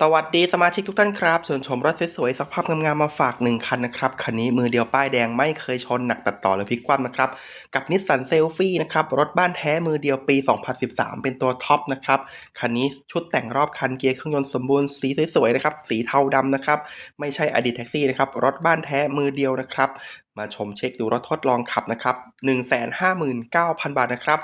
สวัสดีสมาชิกทุกท่านครับส่วนชมรถสวยๆสภาพงามๆมาฝากหนึ่งคันนะครับ คันนี้มือเดียวป้ายแดงไม่เคยชนหนักตัดต่อหรือพลิกคว่ำนะครับ กับนิสสันเซลฟี่นะครับ รถบ้านแท้มือเดียวปี 2013 เป็นตัวท็อปนะครับ คันนี้ชุดแต่งรอบคันเกียร์เครื่องยนต์สมบูรณ์สีสวยๆนะครับ สีเทาดำนะครับ ไม่ใช่อดีตแท็กซี่นะครับ รถบ้านแท้มือเดียวนะครับ มาชมเช็คดูรถทดลองขับนะครับ159,000 บาทนะครับ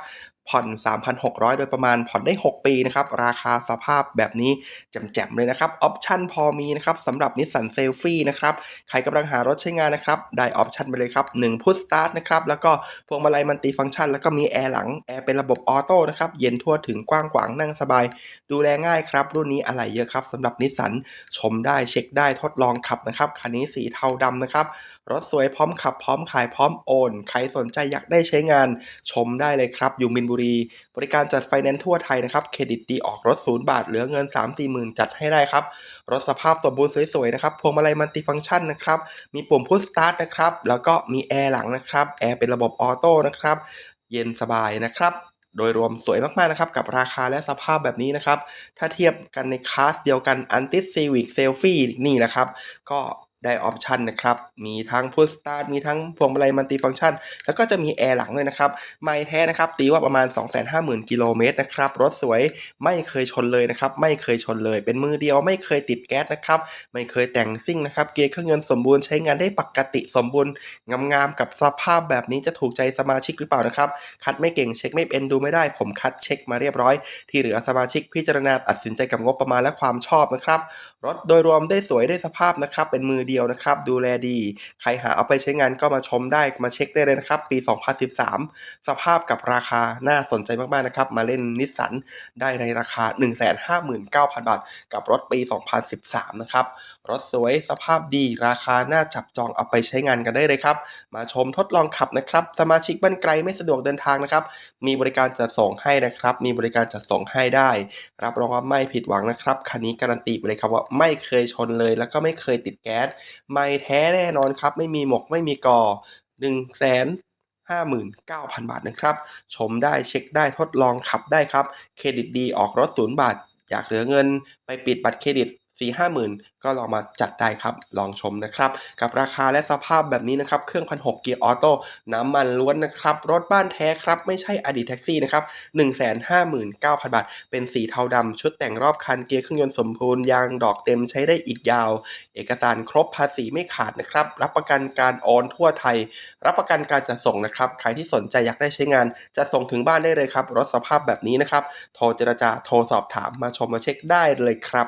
ผ่อน 3,600 โดยประมาณผ่อนได้ 6 ปีนะครับ ราคาสภาพแบบนี้แจ่มๆเลยนะครับ ออปชั่นพอมีนะครับสำหรับนิสสันเซลฟี่นะครับ ใครกำลังหารถใช้งานนะครับ ได้ออปชั่นไปเลยครับ1พุชสตาร์ทนะครับ แล้วก็พวงมาลัยมันติฟังก์ชัน แล้วก็มีแอร์หลัง แอร์เป็นระบบออโต้นะครับ เย็นทั่วถึงกว้างขวางนั่งสบาย ดูแลง่ายครับ รุ่นนี้อะไหล่เยอะครับสำหรับนิสสันชมได้เช็คได้ทดลองขับนะครับคันนี้สีเทาดำนะครับรถสวยพร้อมขับพร้อมขายพร้อมโอน ใครสนใจอยากได้ใช้งานชมได้เลยครับ อยู่มินบุรี บริการจัดไฟแนนซ์ทั่วไทยนะครับ เครดิตดีออกรถศูนย์บาท เหลือเงิน 3 4หมื่นจัดให้ได้ครับ รถสภาพสมบูรณ์สวยๆนะครับ พวงมาลัยมัลติฟังก์ชันนะครับ มีปุ่มพุชสตาร์ทนะครับ แล้วก็มีแอร์หลังนะครับ แอร์เป็นระบบออโต้นะครับ เย็นสบายนะครับโดยรวมสวยมากๆนะครับกับราคาและสภาพแบบนี้นะครับ ถ้าเทียบกันในคลาสเดียวกัน a n t i Civic Selfie นี่นะครับ ก็ ได้ออปชันนะครับ มีทั้งพุชสตาร์ทมีทั้งพวงมาลัยมัลติฟังก์ชัน แล้วก็จะมีแอร์หลังด้วยนะครับ ไม่แท้นะครับ ตีว่าประมาณ 250,000 กิโลเมตรนะครับ รถสวยไม่เคยชนเลยนะครับ ไม่เคยชนเลย เป็นมือเดียวไม่เคยติดแก๊สนะครับ ไม่เคยแต่งซิ่งนะครับ เกียร์เครื่องยนต์สมบูรณ์ใช้งานได้ปกติสมบูรณ์งามๆกับสภาพแบบนี้จะถูกใจสมาชิกหรือเปล่านะครับ คัดไม่เก่งเช็คไม่เป็นดูไม่ได้ ผมคัดเช็คมาเรียบร้อย ที่เหลือสมาชิกพิจารณาตัดสินใจกับงบประมาณและความชอบนะครับ รถโดยรวมได้สวยได้สภาพนะครับ เป็นมือเดียวนะครับ ดูแลดี ใครหาเอาไปใช้งานก็มาชมได้มาเช็คได้เลยนะครับ ปี 2013 สภาพกับราคาน่าสนใจมากๆนะครับ มาเล่นนิสสันได้ในราคา 159,000 บาท กับรถปี 2013 นะครับ รถสวยสภาพดีราคาน่าจับจองเอาไปใช้งานกันได้เลยครับ มาชมทดลองขับนะครับ สมาชิกบ้านไกลไม่สะดวกเดินทางนะครับ มีบริการจัดส่งให้นะครับ มีบริการจัดส่งให้ได้ รับรองว่าไม่ผิดหวังนะครับ คันนี้การันตีไปเลยครับว่าไม่เคยชนเลย แล้วก็ไม่เคยติดแก๊สไม่แท้แน่นอนครับ ไม่มีหมกไม่มีกอ1 5 9 0 0 0 บาทนะครับ ชมได้เช็คได้ทดลองขับได้ครับ เครดิตดีออกรถศูนย์บาท อยากเหลือเงินไปปิดบัตรเครดิต 4 5 0 0 0 0ก็ลองมาจัดได้ครับ ลองชมนะครับ กับราคาและสภาพแบบนี้นะครับ เครื่องพันหเกียร์ออโต้น้ำมันล้วนนะครับ รถบ้านแท้ครับ ไม่ใช่อดีตแท็กซี่นะครับ159,000 บาท เป็นสีเทาดำชุดแต่งรอบคันเกียร์เครื่องยนต์สมบูรณ์ยางดอกเต็มใช้ได้อีกยาว เอกสารครบภาษีไม่ขาดนะครับ รับประกันการโอนทั่วไทย รับประกันการจัดส่งนะครับ ใครที่สนใจอยากได้ใช้งานจะส่งถึงบ้านได้เลยครับ รถสภาพแบบนี้นะครับ โทรเจรจา โทรสอบถาม มาชมมาเช็คได้เลยครับ